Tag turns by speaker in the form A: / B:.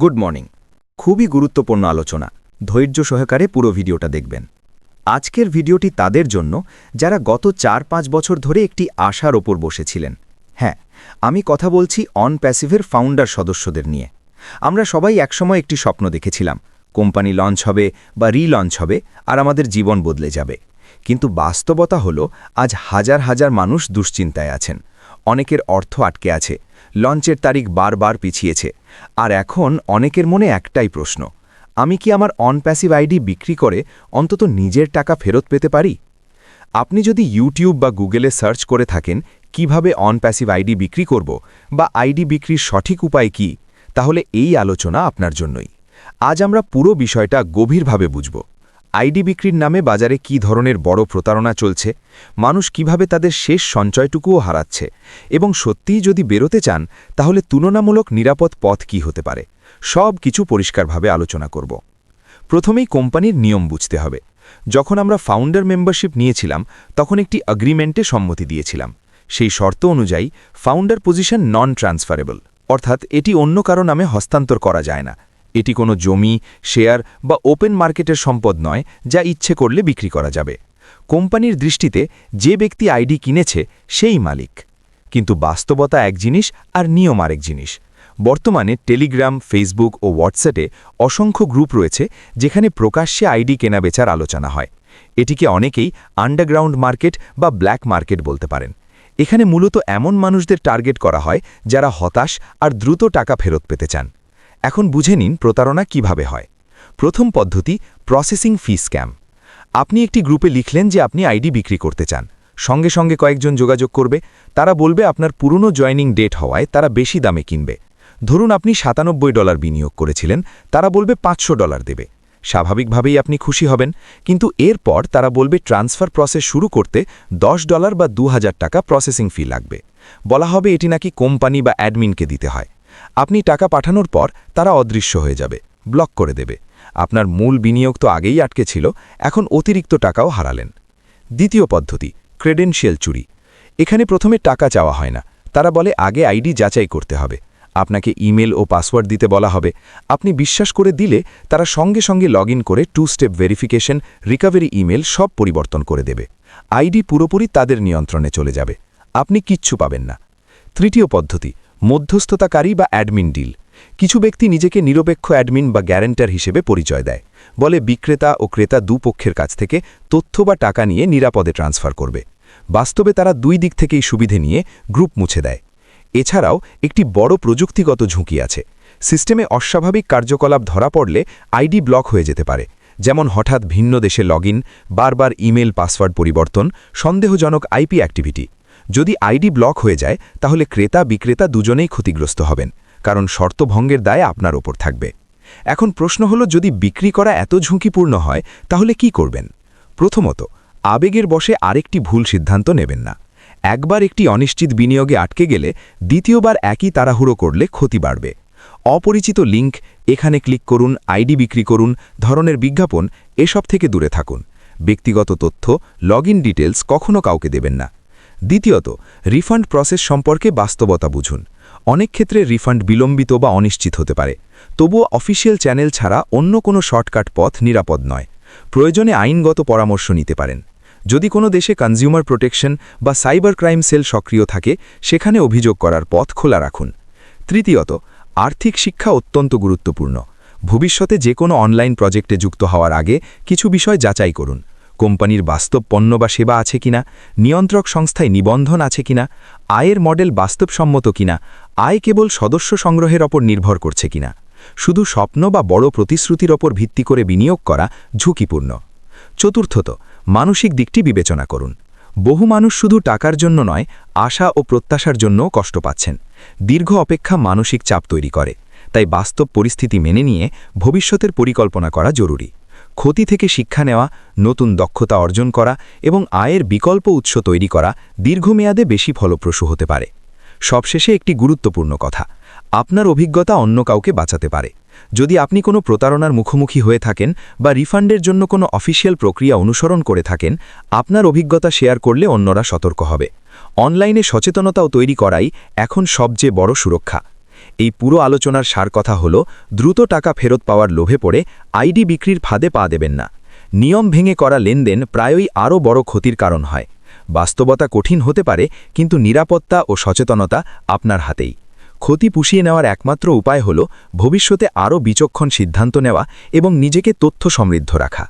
A: Good morning. খুবই গুরুত্বপূর্ণ আলোচনা। ধৈর্য সহকারে পুরো ভিডিওটা দেখবেন। আজকের ভিডিওটি তাদের জন্য, যারা গত চার পাঁচ বছর ধরে একটি আশার ওপর বসেছিলেন। হ্যাঁ আমি কথা বলছি অন প্যাসিভের ফাউন্ডার সদস্যদের নিয়ে। আমরা সবাই একসময় একটি স্বপ্ন দেখেছিলাম, কোম্পানি লঞ্চ হবে বা রিলঞ্চ হবে আর আমাদের জীবন বদলে যাবে। কিন্তু বাস্তবতা হল, আজ হাজার হাজার মানুষ দুশ্চিন্তায় আছেন। অনেকের অর্থ আটকে আছে। লঞ্চের তারিখ বারবার পিছিয়েছে। আর এখন অনেকের মনে একটাই প্রশ্ন, আমি কি আমার অনপ্যাসিভ আইডি বিক্রি করে অন্তত নিজের টাকা ফেরত পেতে পারি? আপনি যদি ইউটিউব বা গুগলে সার্চ করে থাকেন, কীভাবে অনপ্যাসিভ আইডি বিক্রি করব বা আইডি বিক্রির সঠিক উপায় কি, তাহলে এই আলোচনা আপনার জন্যই। আজ আমরা পুরো বিষয়টা গভীরভাবে বুঝব। আইডি বিক্রির নামে বাজারে কি ধরনের বড় প্রতারণা চলছে, মানুষ কীভাবে তাদের শেষ সঞ্চয়টুকুও হারাচ্ছে, এবং সত্যিই যদি বেরোতে চান, তাহলে তুলনামূলক নিরাপদ পথ কি হতে পারে, সব কিছু পরিষ্কারভাবে আলোচনা করব। প্রথমেই কোম্পানির নিয়ম বুঝতে হবে। যখন আমরা ফাউন্ডার মেম্বারশিপ নিয়েছিলাম, তখন একটি অ্যাগ্রিমেন্টে সম্মতি দিয়েছিলাম। সেই শর্ত অনুযায়ী ফাউন্ডার পজিশন নন ট্রান্সফারেবল অর্থাৎ এটি অন্য কারও নামে হস্তান্তর করা যায় না। এটি কোনো জমি, শেয়ার বা ওপেন মার্কেটের সম্পদ নয়, যা ইচ্ছে করলে বিক্রি করা যাবে। কোম্পানির দৃষ্টিতে যে ব্যক্তি আইডি কিনেছে, সেই মালিক। কিন্তু বাস্তবতা এক জিনিস আর নিয়ম আরেক জিনিস। বর্তমানে টেলিগ্রাম, ফেসবুক ও হোয়াটসঅ্যাপে অসংখ্য গ্রুপ রয়েছে, যেখানে প্রকাশ্যে আইডি কেনাবেচার আলোচনা হয়। এটিকে অনেকেই আন্ডারগ্রাউন্ড মার্কেট বা ব্ল্যাক মার্কেট বলতে পারেন। এখানে মূলত এমন মানুষদের টার্গেট করা হয়, যারা হতাশ আর দ্রুত টাকা ফেরত পেতে চান। এখন বুঝে নিন প্রতারণা কীভাবে হয়। প্রথম পদ্ধতি প্রসেসিং ফি স্ক্যাম আপনি একটি গ্রুপে লিখলেন যে আপনি আইডি বিক্রি করতে চান। সঙ্গে সঙ্গে কয়েকজন যোগাযোগ করবে। তারা বলবে আপনার পুরনো জয়নিং ডেট হওয়ায় তারা বেশি দামে কিনবে। ধরুন আপনি সাতানব্বই ডলার বিনিয়োগ করেছিলেন, তারা বলবে পাঁচশো ডলার দেবে। স্বাভাবিকভাবেই আপনি খুশি হবেন, কিন্তু এরপর তারা বলবে ট্রান্সফার প্রসেস শুরু করতে দশ ডলার বা দু হাজার টাকা প্রসেসিং ফি লাগবে। বলা হবে এটি নাকি কোম্পানি বা অ্যাডমিনকে দিতে হয়। আপনি টাকা পাঠানোর পর তারা অদৃশ্য হয়ে যাবে ব্লক করে দেবে। আপনার মূল বিনিয়োগ তো আগেই আটকে ছিল, এখন অতিরিক্ত টাকাও হারালেন। দ্বিতীয় পদ্ধতি ক্রেডেনশিয়াল চুরি। এখানে প্রথমে টাকা চাওয়া হয় না। তারা বলে, আগে আইডি যাচাই করতে হবে। আপনাকে ইমেল ও পাসওয়ার্ড দিতে বলা হবে। আপনি বিশ্বাস করে দিলে তারা সঙ্গে সঙ্গে লগ করে two step verification recovery email সব পরিবর্তন করে দেবে। আইডি পুরোপুরি তাদের নিয়ন্ত্রণে চলে যাবে। আপনি কিচ্ছু পাবেন না। তৃতীয় পদ্ধতি মধ্যস্থতাকারী বা অ্যাডমিন ডিল। কিছু ব্যক্তি নিজেকে নিরপেক্ষ অ্যাডমিন বা গ্যারেন্টার হিসেবে পরিচয় দেয়, বলে বিক্রেতা ও ক্রেতা দুপক্ষের কাছ থেকে তথ্য বা টাকা নিয়ে নিরাপদে ট্রান্সফার করবে। বাস্তবে তারা দুই দিক থেকেই সুবিধে নিয়ে গ্রুপ মুছে দেয়। এছাড়াও একটি বড় প্রযুক্তিগত ঝুঁকি আছে। সিস্টেমে অস্বাভাবিক কার্যকলাপ ধরা পড়লে আইডি ব্লক হয়ে যেতে পারে, যেমন হঠাৎ ভিন্ন দেশে লগ বারবার ইমেল পাসওয়ার্ড পরিবর্তন, সন্দেহজনক আইপি অ্যাক্টিভিটি। যদি আইডি ব্লক হয়ে যায়, তাহলে ক্রেতা বিক্রেতা দুজনেই ক্ষতিগ্রস্ত হবেন, কারণ শর্তভঙ্গের দায় আপনার ওপর থাকবে। এখন প্রশ্ন হল, যদি বিক্রি করা এত ঝুঁকিপূর্ণ হয়, তাহলে কি করবেন? প্রথমত, আবেগের বসে আরেকটি ভুল সিদ্ধান্ত নেবেন না। একবার একটি অনিশ্চিত বিনিয়োগে আটকে গেলে, দ্বিতীয়বার একই তাড়াহুড়ো করলে ক্ষতি বাড়বে। অপরিচিত লিঙ্ক এখানে ক্লিক করুন, আইডি বিক্রি করুন, ধরনের বিজ্ঞাপন, এসব থেকে দূরে থাকুন। ব্যক্তিগত তথ্য, লগ ইন ডিটেলস কখনও কাউকে দেবেন না। দ্বিতীয়ত, রিফান্ড প্রসেস সম্পর্কে বাস্তবতা বুঝুন। অনেক ক্ষেত্রে রিফান্ড বিলম্বিত বা অনিশ্চিত হতে পারে। তবুও অফিসিয়াল চ্যানেল ছাড়া অন্য কোনো শর্টকাট পথ নিরাপদ নয়। প্রয়োজনে আইনগত পরামর্শ নিতে পারেন। যদি কোনো দেশে কনজিউমার প্রোটেকশন বা সাইবার ক্রাইম সেল সক্রিয় থাকে, সেখানে অভিযোগ করার পথ খোলা রাখুন। তৃতীয়ত, আর্থিক শিক্ষা অত্যন্ত গুরুত্বপূর্ণ। ভবিষ্যতে যে কোনো অনলাইন প্রজেক্টে যুক্ত হওয়ার আগে কিছু বিষয় যাচাই করুন। কোম্পানির বাস্তব পণ্য বা সেবা আছে কিনা, নিয়ন্ত্রক সংস্থায় নিবন্ধন আছে কিনা, আয়ের মডেল বাস্তবসম্মত কিনা, আয় কেবল সদস্য সংগ্রহের ওপর নির্ভর করছে কিনা। শুধু স্বপ্ন বা বড় প্রতিশ্রুতির ওপর ভিত্তি করে বিনিয়োগ করা ঝুঁকিপূর্ণ। চতুর্থত, মানসিক দিকটি বিবেচনা করুন। বহু মানুষ শুধু টাকার জন্য নয়, আশা ও প্রত্যাশার জন্যও কষ্ট পাচ্ছেন। দীর্ঘ অপেক্ষা মানসিক চাপ তৈরি করে। তাই বাস্তব পরিস্থিতি মেনে নিয়ে ভবিষ্যতের পরিকল্পনা করা জরুরি। ক্ষতি থেকে শিক্ষা নেওয়া, নতুন দক্ষতা অর্জন করা এবং আয়ের বিকল্প উৎস তৈরি করা দীর্ঘমেয়াদে বেশি ফলপ্রসূ হতে পারে। সবশেষে একটি গুরুত্বপূর্ণ কথা, আপনার অভিজ্ঞতা অন্য কাউকে বাঁচাতে পারে। যদি আপনি কোনো প্রতারণার মুখোমুখি হয়ে থাকেন বা রিফান্ডের জন্য কোনো অফিসিয়াল প্রক্রিয়া অনুসরণ করে থাকেন, আপনার অভিজ্ঞতা শেয়ার করলে অন্যরা সতর্ক হবে। অনলাইনে সচেতনতাও তৈরি করাই এখন সবচেয়ে বড় সুরক্ষা। এই পুরো আলোচনার সার কথা হল, দ্রুত টাকা ফেরত পাওয়ার লোভে পড়ে আইডি বিক্রির ফাঁদে পা দেবেন না। নিয়ম ভেঙে করা লেনদেন প্রায়ই আরও বড় ক্ষতির কারণ হয়। বাস্তবতা কঠিন হতে পারে, কিন্তু নিরাপত্তা ও সচেতনতা আপনার হাতেই। ক্ষতি পুষিয়ে নেওয়ার একমাত্র উপায় হল ভবিষ্যতে আরও বিচক্ষণ সিদ্ধান্ত নেওয়া এবং নিজেকে তথ্য সমৃদ্ধ রাখা।